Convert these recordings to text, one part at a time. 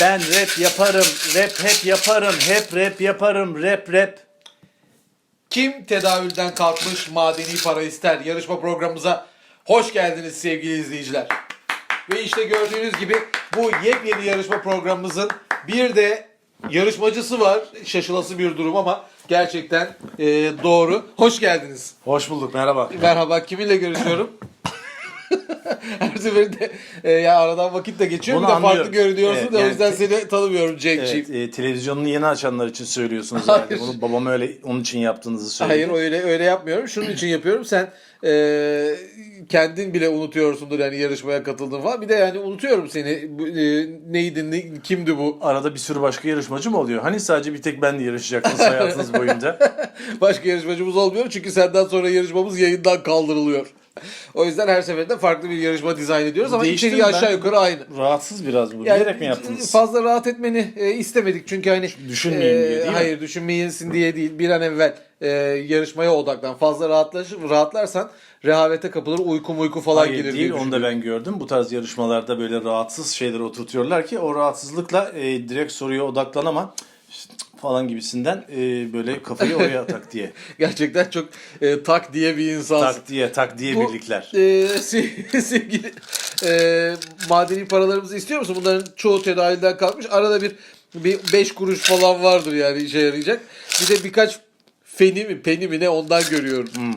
Ben rap yaparım, rap hep yaparım, hep rap yaparım, rap rap. Kim tedavülden kalkmış madeni para ister? Yarışma programımıza hoş geldiniz sevgili izleyiciler. Ve işte gördüğünüz gibi bu yepyeni yarışma programımızın bir de yarışmacısı var. Şaşılası bir durum ama gerçekten e, doğru. Hoş geldiniz. Hoş bulduk, merhaba. Merhaba kiminle görüşüyorum? Her seferinde e, ya aradan vakit de geçiyor. Bunu bir de farklı anlıyorum. görünüyorsun Evet, da o yani yüzden te- seni tanımıyorum Cenk'ciğim. Evet, e, televizyonunu yeni açanlar için söylüyorsunuz Hayır. herhalde. Bunu babam öyle onun için yaptığınızı Hayır söyledi. öyle öyle yapmıyorum. Şunun için yapıyorum. Sen e, kendin bile unutuyorsundur yani yarışmaya katıldığın falan. Bir de yani unutuyorum seni. Bu, e, neydi, ne- kimdi bu? Arada bir sürü başka yarışmacı mı oluyor? Hani sadece bir tek benle yarışacaktınız hayatınız boyunca. Başka yarışmacımız olmuyor çünkü senden sonra yarışmamız yayından kaldırılıyor. O yüzden her seferinde farklı bir yarışma dizayn ediyoruz ama Değiştirin içeriği aşağı yukarı aynı. Rahatsız biraz bu. Yani Bilerek mi yaptınız? Fazla rahat etmeni e, istemedik çünkü hani Düşünmeyeyim diye değil mi? Hayır düşünmeyesin diye değil. Bir an evvel e, yarışmaya odaklan. Fazla rahatlaş, rahatlarsan rehavete kapılır, uyku uyku falan Hayır gelir değil, diye onu da ben gördüm. Bu tarz yarışmalarda böyle rahatsız şeyler oturtuyorlar ki o rahatsızlıkla e, direkt soruya odaklanama işte falan gibisinden e, böyle kafayı oraya tak diye. Gerçekten çok e, tak diye bir insansın. tak diye, tak diye Bu, birlikler. e, se- sevgili e, madeni paralarımızı istiyor musun? Bunların çoğu tedavülden kalkmış. Arada bir bir 5 kuruş falan vardır yani işe yarayacak. Bir de birkaç feni mi peni mi ne ondan görüyorum. Hmm.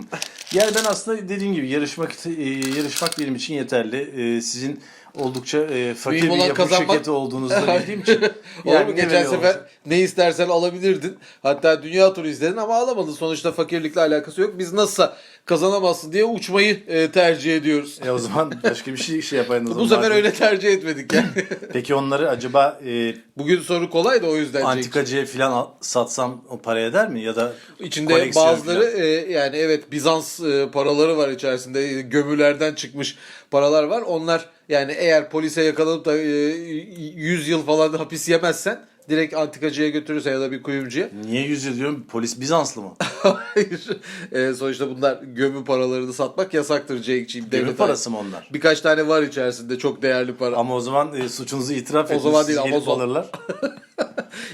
Yani ben aslında dediğim gibi yarışmak e, yarışmak benim için yeterli. E, sizin oldukça e, fakir Mühim bir yapım kazanmak. şirketi olduğunuzu da bildiğim için. Mu? ne Geçen sefer olsun. ne istersen alabilirdin. Hatta dünya turu izledin ama alamadın. Sonuçta fakirlikle alakası yok. Biz nasılsa kazanamazsın diye uçmayı e, tercih ediyoruz. E, o zaman başka bir şey şey yapayım. o Bu sefer öyle tercih etmedik yani. Peki onları acaba e, Bugün soru kolay da o yüzden. Antikacıya falan al- satsam o para eder mi? Ya da İçinde koleksiyon bazıları falan? e, yani evet Bizans e, paraları var içerisinde. E, Gömülerden çıkmış paralar var. Onlar yani eğer polise yakalanıp da e, 100 yıl falan hapis yemezsen direkt antikacıya götürürse ya da bir kuyumcuya. Niye yüz yıl diyorum? Polis Bizanslı mı? Hayır. E, sonuçta bunlar gömü paralarını satmak yasaktır Cenk'ciğim. Gemi Devlet parası mı onlar? Birkaç tane var içerisinde çok değerli para. Ama o zaman e, suçunuzu itiraf O edin. zaman sizi değil, gelip Amazon. alırlar.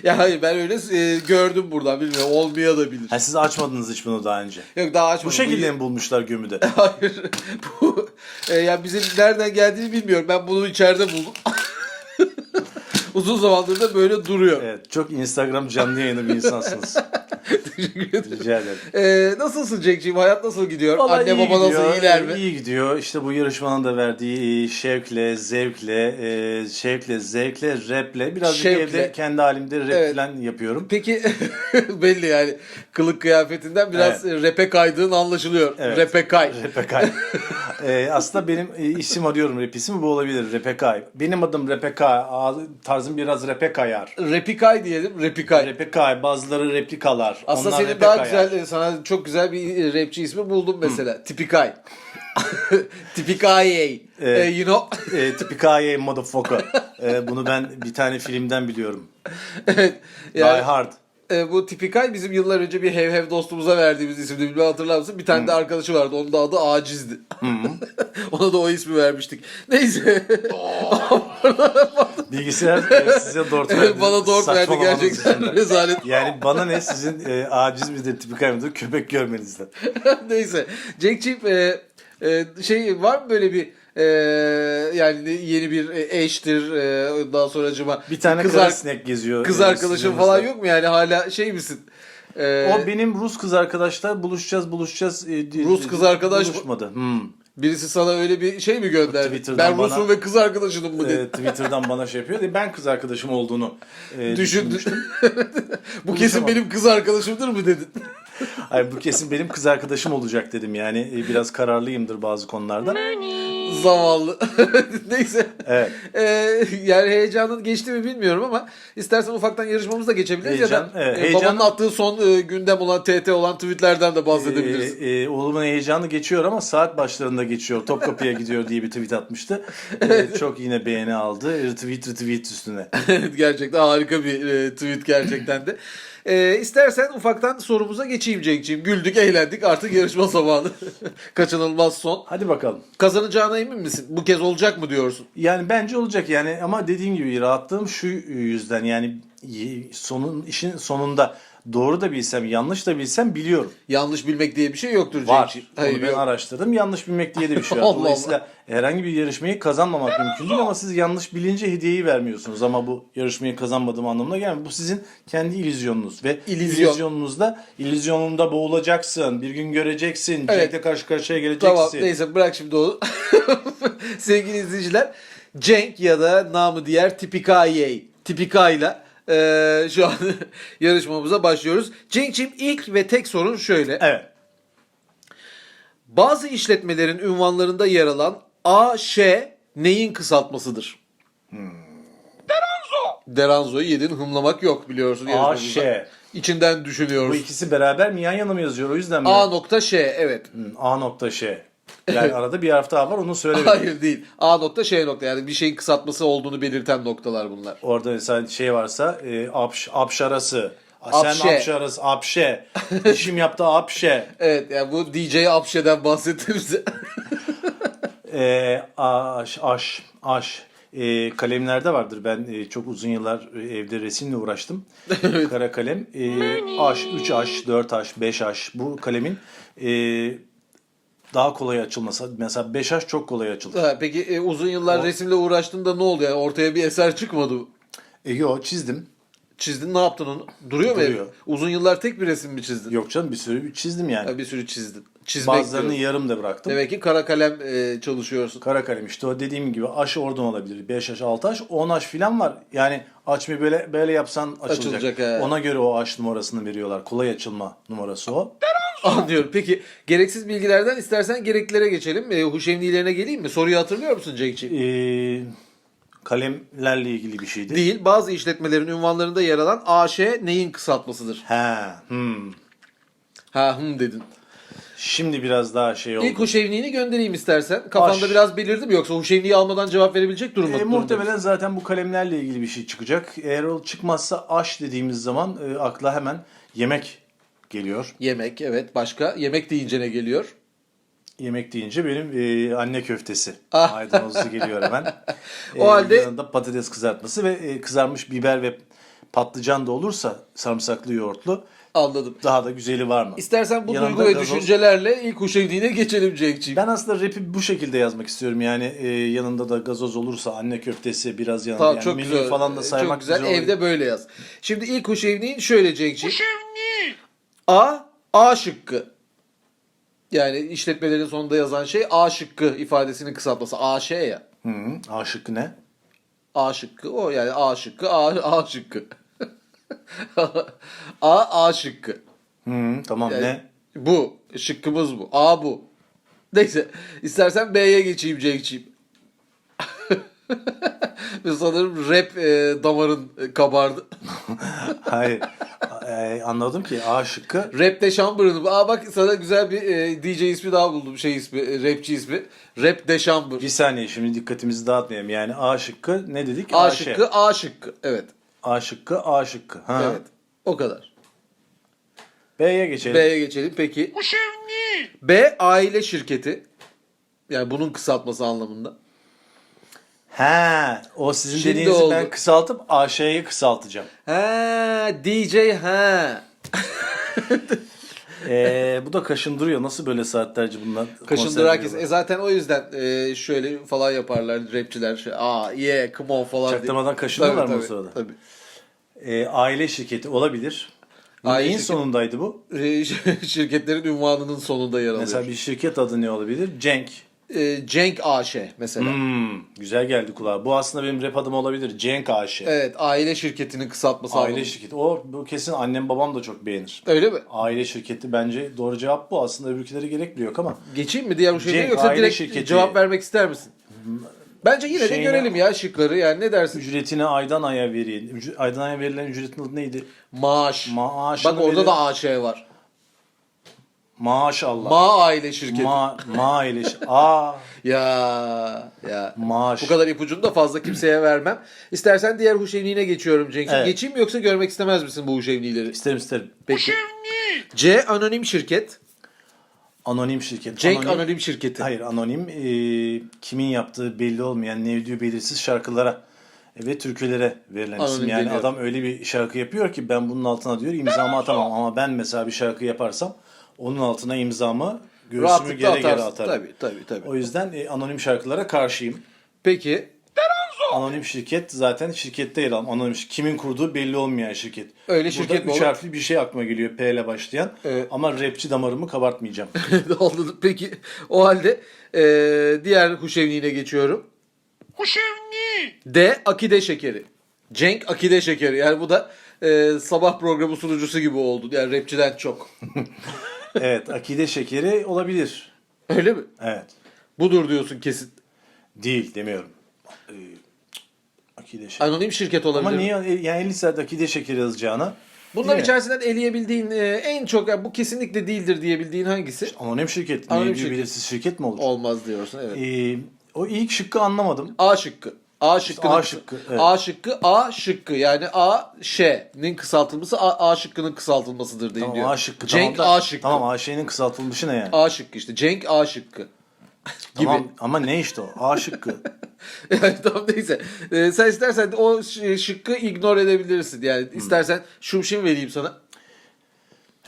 Ya hayır ben öyle e, gördüm buradan bilmiyorum. Olmaya da bilir. Ha, siz açmadınız hiç bunu daha önce. Yok daha açmadım. Bu şekilde mi bulmuşlar gömüde? Hayır. Bu e, ya bizim nereden geldiğini bilmiyorum. Ben bunu içeride buldum. Uzun zamandır da böyle duruyor. evet, çok Instagram canlı yayını bir insansınız. Teşekkür ederim. Rica ederim. E, nasılsın Cenk'ciğim? Hayat nasıl gidiyor? Vallahi Anne iyi baba gidiyor, nasıl? İyiler mi? İyi gidiyor. İşte bu yarışmanın da verdiği şevkle, zevkle, e, şevkle, zevkle, raple. Birazcık Şevkle. evde kendi halimde rap Evet. falan yapıyorum. Peki belli yani kılık kıyafetinden biraz rap'e kaydığın anlaşılıyor. Evet. Rap'e kay. Repekay. ee, aslında benim e, isim arıyorum rap ismi bu olabilir. Repekay. Benim adım Repekay. Ağzı- Tarzım biraz repekayar. Rap'i kay diyelim. Rap'i kay. Repekay. Bazıları replikalar. Aslında Onlar senin daha repekayar. güzel, sana çok güzel bir rapçi ismi buldum mesela. Tipikay. Tipikay. Evet. E, you know. E, Tipikaye motherfucker. E, bunu ben bir tane filmden biliyorum. evet. Die Yani, Hard. e, bu Tipikay bizim yıllar önce bir hev hev dostumuza verdiğimiz isimdi. Bilmem hatırlar mısın? Bir tane de arkadaşı vardı. Onun da adı Aciz'di. Ona da o ismi vermiştik. Neyse. Bilgisayar e, size dort verdi. Bana dört verdi Saçmalamanız gerçekten. yüzünden. Rezalet. Yani bana ne sizin e, aciz midir Tipikay mıdır köpek görmenizden. Neyse. Cenk'ciğim e, e, şey var mı böyle bir e, yani yeni bir e, eştir e, ondan sonracıma Bir tane kız, kara ar- sinek geziyor. kız e, arkadaşın sizin falan yok mu yani hala şey misin? E, O benim Rus kız arkadaşlar buluşacağız buluşacağız. e, di- Rus kız arkadaş buluşmadı. Hmm. Birisi sana öyle bir şey mi gönderdi? Twitter'dan ben Rus'um bana- ve kız arkadaşınım mı dedi. E, Twitter'dan bana şey yapıyor. E, Ben kız arkadaşım olduğunu e, Düşün. Bu kesin benim kız arkadaşımdır mı dedin? Hayır, bu kesin benim kız arkadaşım olacak dedim. Yani e, biraz kararlıyımdır bazı konularda. Zavallı. Neyse. Evet. Ee, yani heyecanın geçti mi bilmiyorum ama istersen ufaktan yarışmamıza geçebiliriz ya Heyecan, da evet, e, heyecan- babanın attığı son e, gündem olan TT olan tweetlerden de bahsedebiliriz. E, e, oğlumun heyecanı geçiyor ama saat başlarında geçiyor. Topkapı'ya gidiyor diye bir tweet atmıştı. E, çok yine beğeni aldı. Retweet retweet üstüne. gerçekten harika bir e, tweet gerçekten de. Ee, istersen ufaktan sorumuza geçeyim Cenk'ciğim. Güldük, eğlendik. Artık yarışma zamanı. Kaçınılmaz son. Hadi bakalım. Kazanacağına emin misin? Bu kez olacak mı diyorsun? Yani bence olacak yani ama dediğim gibi rahatlığım şu yüzden yani sonun işin sonunda doğru da bilsem yanlış da bilsem biliyorum. Yanlış bilmek diye bir şey yoktur Var. Cenk'ciğim. Onu Hayır, ben yok. araştırdım. Yanlış bilmek diye de bir şey var. Allah Allah. Dolayısıyla herhangi bir yarışmayı kazanmamak mümkün değil ama siz yanlış bilince hediyeyi vermiyorsunuz. Ama bu yarışmayı kazanmadığım anlamına gelmiyor. Bu sizin kendi illüzyonunuz ve İllüzyon. illüzyonunuzda illüzyonunda boğulacaksın. Bir gün göreceksin. Evet. Cenk'le karşı karşıya geleceksin. Tamam neyse bırak şimdi onu. Sevgili izleyiciler Cenk ya da namı diğer Tipikaye Tipika'yla eee şu an yarışmamıza başlıyoruz. Cenk'ciğim ilk ve tek sorun şöyle. Evet. Bazı işletmelerin ünvanlarında yer alan AŞ neyin kısaltmasıdır? Deranzo. Deranzo'yu yedin hımlamak yok biliyorsun. AŞ. yarışmamızda. İçinden Bu düşünüyoruz. ikisi beraber mi yan yana mı yazıyor? O yüzden mi? A nokta Ş evet. Hı, A nokta Ş. Yani arada bir harf daha var onu söyle. Hayır değil. A nokta Ş nokta yani bir şeyin kısaltması olduğunu belirten noktalar bunlar. Orada mesela şey varsa e, apş, apşarası. Apşe. Sen apşarası, apşe. İşim yaptı apşe. Evet yani bu DJ Apşe'den bahsetti bize. E, aş, aş, aş. E, kalemlerde vardır. Ben e, çok uzun yıllar e, evde resimle uğraştım. Kara kalem. E, aş, 3 aş, 4 aş, 5 aş. Bu kalemin e, daha kolay açılması. Mesela 5 aş çok kolay açılır. Ha, Peki e, uzun yıllar O- resimle uğraştığında ne oldu yani ortaya bir eser çıkmadı? E, yo çizdim. Çizdin ne yaptın onu? Duruyor mu? Duruyor. ev? Uzun yıllar tek bir resim mi çizdin? Yok canım bir sürü çizdim yani. Ha, bir sürü çizdin. Çizmek Bazılarını diyorum. yarım da bıraktım. Demek ki kara kalem e, çalışıyorsun. Kara kalem işte o dediğim gibi aş oradan olabilir. 5 aş, 6 aş, 10 aş filan var. Yani açmayı böyle böyle yapsan açılacak. Açılacak, he. Ona göre o aş numarasını veriyorlar. Kolay açılma numarası o. Anlıyorum. Peki gereksiz bilgilerden istersen gereklilere geçelim. E, huşevnilerine geleyim mi? Soruyu hatırlıyor musun Cenk'ciğim? Ee, kalemlerle ilgili bir şeydi. Değil. Bazı işletmelerin ünvanlarında yer alan AŞ neyin kısaltmasıdır? He, hmm. Ha hım dedin. Şimdi biraz daha şey oldu. İlk huşevniğini göndereyim istersen. Kafanda Aş. biraz belirdi mi yoksa huşevniği almadan cevap verebilecek durumda E, muhtemelen zaten bu kalemlerle ilgili bir şey çıkacak. Eğer o çıkmazsa aş dediğimiz zaman e, akla hemen yemek geliyor. Yemek evet. Başka? Yemek deyince ne geliyor? Yemek deyince benim e, anne köftesi. Ah. Maydanozlu geliyor hemen. O halde- Yanında patates kızartması ve e, kızarmış biber ve patlıcan da olursa sarımsaklı yoğurtlu Anladım. daha da güzeli var mı? İstersen bu Yanında duygu ve gazoz- düşüncelerle ilk huşevniğine geçelim Cenk'ciğim. Ben aslında rapi bu şekilde yazmak istiyorum. Yani e, yanında da gazoz olursa anne köftesi biraz yanında. Tamam yani çok güzel. falan da saymak çok güzel. olur. Evde böyle yaz. Şimdi ilk huşevniğin şöyle Cenk'ciğim. A. A şıkkı. Yani işletmelerin sonunda yazan şey A şıkkı ifadesinin kısaltması. AŞ ya. Hı hı. A şıkkı ne? A şıkkı o yani A şıkkı A, A şıkkı. A A şıkkı. Hı hı, tamam Yani ne? Bu. Şıkkımız bu. A bu. Neyse. istersen B'ye geçeyim Cenk'ciğim. Sanırım rap e, damarın e, kabardı. Hayır. E, anladım ki A şıkkı. Rap de Chamber'ın. Aa bak sana güzel bir e, DJ ismi daha buldum. Şey ismi, e, rapçi ismi. Rap de Chamber. Bir saniye şimdi dikkatimizi dağıtmayalım. Yani A şıkkı ne dedik? A AŞ. şıkkı, A şıkkı. Evet. A şıkkı, A şıkkı. Ha. Evet. O kadar. B'ye geçelim. B'ye geçelim peki. B aile şirketi. Yani bunun kısaltması anlamında. He, o sizin Şimdi dediğinizi oldu. ben kısaltıp AŞ'yi kısaltacağım. Ha DJ ha. Ee, bu da kaşındırıyor. Nasıl böyle saatlerce bunlar Kaşındır herkes. E zaten o yüzden e, şöyle falan yaparlar rapçiler. Şey, Aa yeah come on falan. diye. Çaktırmadan kaşınıyorlar mı o sırada? Tabii. Ee, aile şirketi olabilir. Aile Neyin şirketi- sonundaydı bu? E, şirketlerin ünvanının sonunda yer alıyor. Mesela bir şirket adı ne olabilir? Cenk. E, Cenk AŞ mesela. Hmm, güzel geldi kulağa. Bu aslında benim rap adım olabilir. Cenk AŞ. Evet aile şirketinin kısaltması Aile anlamında. şirketi. O bu kesin annem babam da çok beğenir. Öyle mi? Aile şirketi bence doğru cevap bu. Aslında öbürküleri gerekmiyor ama. Geçeyim mi diğer bu şeylere Cenk, yoksa aile direkt şirketi. cevap vermek ister misin? Bence yine de Şeyine- görelim ya şıkları yani ne dersin? Ücretini aydan aya verin. Aydan aya verilen ücretin adı neydi? Maaş. Maaşını Bak orada verir- da AŞ var. Maşallah. Ma aile şirketi. Ma, ma ile şi- Aa, ya ya. maaş. Bu kadar ipucunu da fazla kimseye vermem. İstersen diğer huşevniğine geçiyorum Cenk'ciğim. Evet. Geçeyim mi yoksa görmek istemez misin bu huşevnileri? İsterim isterim. Peki. C anonim şirket. Anonim şirket. Cenk anonim, şirketi. Hayır anonim e, kimin yaptığı belli olmayan nevdüğü belirsiz şarkılara ve türkülere verilen isim. Anonim Yani deniyor. adam öyle bir şarkı yapıyor ki ben bunun altına diyor imzamı atamam ama ben mesela bir şarkı yaparsam onun altına imzamı göğsümü Rahatlıkla gere atarsın. atarım. Tabii tabii tabii. O yüzden e, anonim şarkılara karşıyım. Peki. Anonim şirket zaten şirkette yer alan. Anonim şirket. Kimin kurduğu belli olmayan şirket. Öyle Burada şirket mi üç olur? harfli bir şey aklıma geliyor P ile başlayan. Evet. Ama rapçi damarımı kabartmayacağım. Oldu. Peki o halde e, diğer huşevniğine geçiyorum. D akide şekeri. Cenk akide şekeri. Yani bu da e, sabah programı sunucusu gibi oldu. Yani rapçiden çok. evet akide şekeri olabilir. Öyle mi? Evet. Budur diyorsun kesin. Değil demiyorum. Ee, akide şekeri. Anonim şirket olabilir. Ama niye yani 50 saat akide şekeri yazacağına Değil mi? içerisinden eleyebildiğin e, en çok yani bu kesinlikle değildir diyebildiğin hangisi? anonim şirket. Anonim Anonim şirket. belirsiz şirket mi olur? Olmaz diyorsun evet. Ee, o ilk şıkkı anlamadım. A şıkkı. A şıkkı. A şıkkı, evet. A şıkkı A şıkkı yani A Ş'nin kısaltılması A, A şıkkının kısaltılmasıdır deniliyor. Tamam A şıkkı. Cenk tamam da- A şıkkı. Tamam A şeyinin kısaltılmışı ne yani? A şıkkı işte. Cenk A şıkkı. gibi. Tamam ama ne işte o? A şıkkı. Yani tamam neyse. Ee, sen istersen o şıkkı ignore edebilirsin. Yani Hmm. istersen şumşin vereyim sana.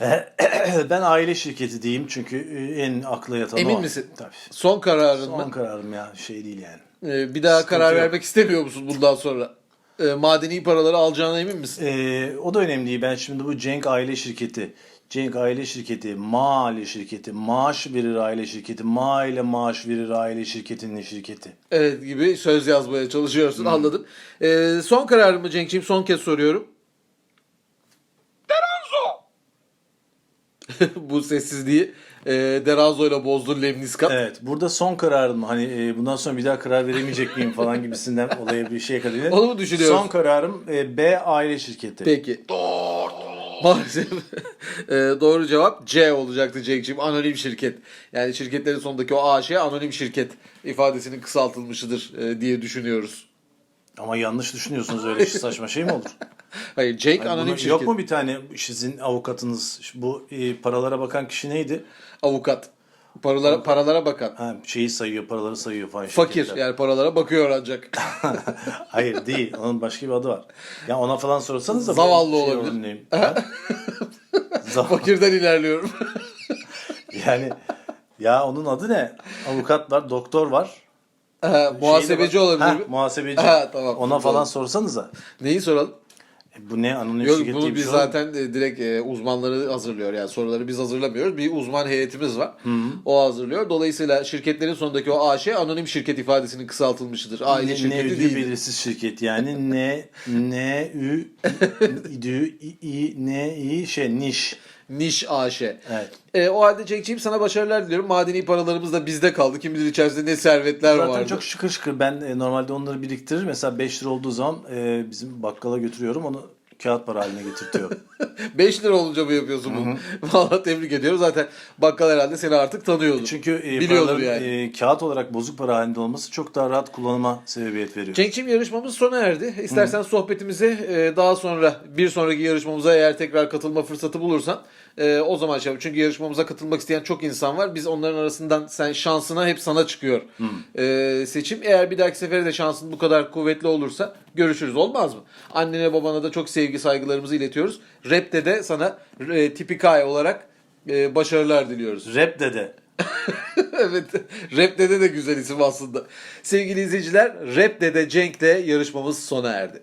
ben aile şirketi diyeyim çünkü e, en akla yatan Emin o. misin? Tabii. Son kararın Son mı? kararım ya şey değil yani. Ee, bir daha Sıkıntı karar yok. vermek istemiyor musun bundan sonra? Ee, madeni paraları alacağına emin misin? Ee, o da önemli değil. Ben şimdi bu Cenk aile şirketi, Cenk aile şirketi, Ma aile şirketi, maaş verir aile şirketi, Ma ile maaş verir aile şirketinin şirketi. Evet gibi söz yazmaya Hmm. çalışıyorsun anladım. Ee, son kararın mı Cenk'ciğim? Son kez soruyorum. Bu sessizliği e, Deranzo ile bozdun Lemniskat. Evet. Burada son kararım? Hani e, bundan sonra bir daha karar veremeyecek miyim falan gibisinden olaya bir şey kalıyor. Onu mu düşünüyorsun? Son kararım e, B aile şirketi. Peki. Maalesef e, doğru cevap C olacaktı Cenk'ciğim. Anonim şirket. Yani şirketlerin sonundaki o A şey anonim şirket ifadesinin kısaltılmışıdır e, diye düşünüyoruz. Ama yanlış düşünüyorsunuz öyle şey, saçma şey mi olur? Hayır Cenk Hani anonim şirket. yok mu bir tane sizin avukatınız bu e, paralara bakan kişi neydi? Avukat. Paralara, paralara bakan. Ha, şeyi sayıyor, paraları sayıyor falan. Fakir şirketler. yani paralara bakıyor ancak. Hayır değil. Onun başka bir adı var. Ya ona falan sorsanız da Zavallı şey olabilir. Zavallı. Fakirden ilerliyorum. Yani ya onun adı ne? Avukat var, doktor var. Ha, muhasebeci olabilir mi? Muhasebeci. Ha, tamam. Ona Doğru. falan sorsanıza. Neyi soralım? E, bu ne anonim Yok şirket bunu diye bir biz şey olur mu? zaten e, direkt e, uzmanları hazırlıyor. Yani soruları biz hazırlamıyoruz. Bir uzman heyetimiz var. O hazırlıyor. Dolayısıyla şirketlerin sonundaki o AŞ anonim şirket ifadesinin kısaltılmışıdır. Aile ne, ne şirketi ödü değil. belirsiz şirket yani ne ne ü i, i ne i şey niş. Niş AŞ. Evet. E, o halde Cenk'ciğim sana başarılar diliyorum. Madeni paralarımız da bizde kaldı. Kim bilir içerisinde ne servetler Zaten vardı. çok şıkır şıkır ben e, normalde onları biriktirir. Mesela 5 lira olduğu zaman e, bizim bakkala götürüyorum onu kağıt para haline getirtiyorum. 5 lira olunca mı yapıyorsun bunu? Vallahi tebrik ediyorum. Zaten bakkal herhalde seni artık tanıyordu. Çünkü e, Biliyordur paraların yani. e, kağıt olarak bozuk para halinde olması çok daha rahat kullanıma sebebiyet veriyor. Cenk'ciğim yarışmamız sona erdi. İstersen sohbetimize e, daha sonra bir sonraki yarışmamıza eğer tekrar katılma fırsatı bulursan e, o zaman şey. Çünkü yarışmamıza katılmak isteyen çok insan var. Biz onların arasından sen şansına hep sana çıkıyor e, seçim. Eğer bir dahaki sefere de şansın bu kadar kuvvetli olursa görüşürüz. Olmaz mı? Annene babana da çok sevgi saygılarımızı iletiyoruz. Rap'te de sana e, tipikay olarak e, başarılar diliyoruz. Rap dede. evet. Rap Dede de güzel isim aslında. Sevgili izleyiciler, Rap Dede Cenk'le yarışmamız sona erdi.